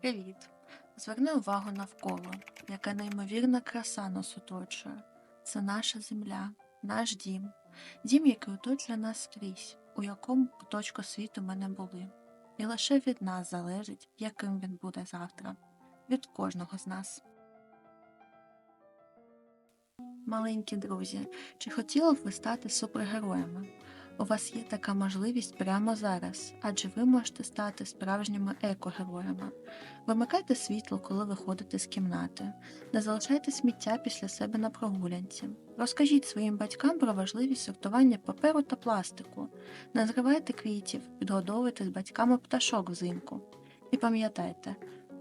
Привіт! Зверни увагу навколо, яка неймовірна краса нас оточує. Це наша земля, наш дім, дім, який оточує нас скрізь, у якому куточку світу ми не були. І лише від нас залежить, яким він буде завтра, від кожного з нас. Маленькі друзі, чи хотіли б ви стати супергероями? У вас є така можливість прямо зараз, адже ви можете стати справжніми екогероями. Вимикайте світло, коли виходите з кімнати, не залишайте сміття після себе на прогулянці. Розкажіть своїм батькам про важливість сортування паперу та пластику, не зривайте квітів, підгодовуйте з батьками пташок взимку. І пам'ятайте,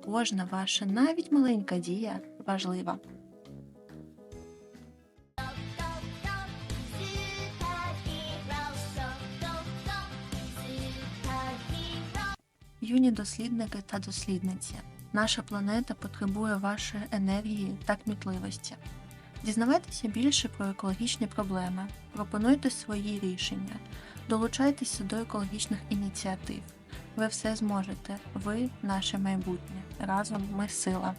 кожна ваша навіть маленька дія важлива. Юні дослідники та дослідниці, наша планета потребує вашої енергії та кмітливості. Дізнавайтеся більше про екологічні проблеми, пропонуйте свої рішення, долучайтеся до екологічних ініціатив. Ви все зможете, ви наше майбутнє. Разом ми сила.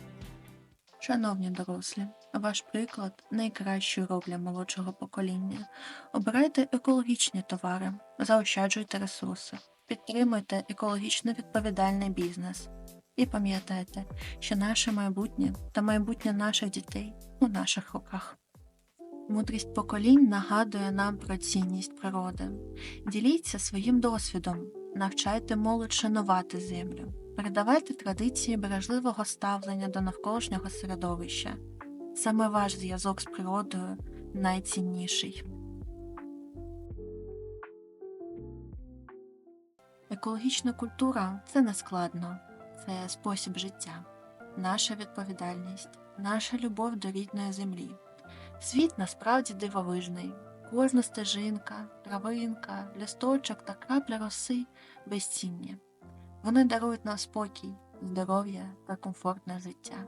Шановні дорослі, ваш приклад найкращий урок для молодшого покоління. Обирайте екологічні товари, заощаджуйте ресурси, підтримуйте екологічно відповідальний бізнес. І пам'ятайте, що наше майбутнє та майбутнє наших дітей у наших руках. Мудрість поколінь нагадує нам про цінність природи. Діліться своїм досвідом, навчайте молодь шанувати землю, передавайте традиції бережливого ставлення до навколишнього середовища. Саме ваш зв'язок з природою найцінніший. Екологічна культура це не складно, це спосіб життя, наша відповідальність, наша любов до рідної землі. Світ насправді дивовижний. Кожна стежинка, травинка, листочок та крапля роси безцінні. Вони дарують нам спокій, здоров'я та комфортне життя.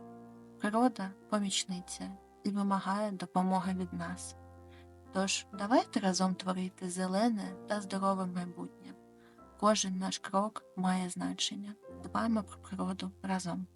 Природа помічниця і вимагає допомоги від нас. Тож давайте разом творити зелене та здорове майбутнє. Кожен наш крок має значення. Дбаємо про природу разом.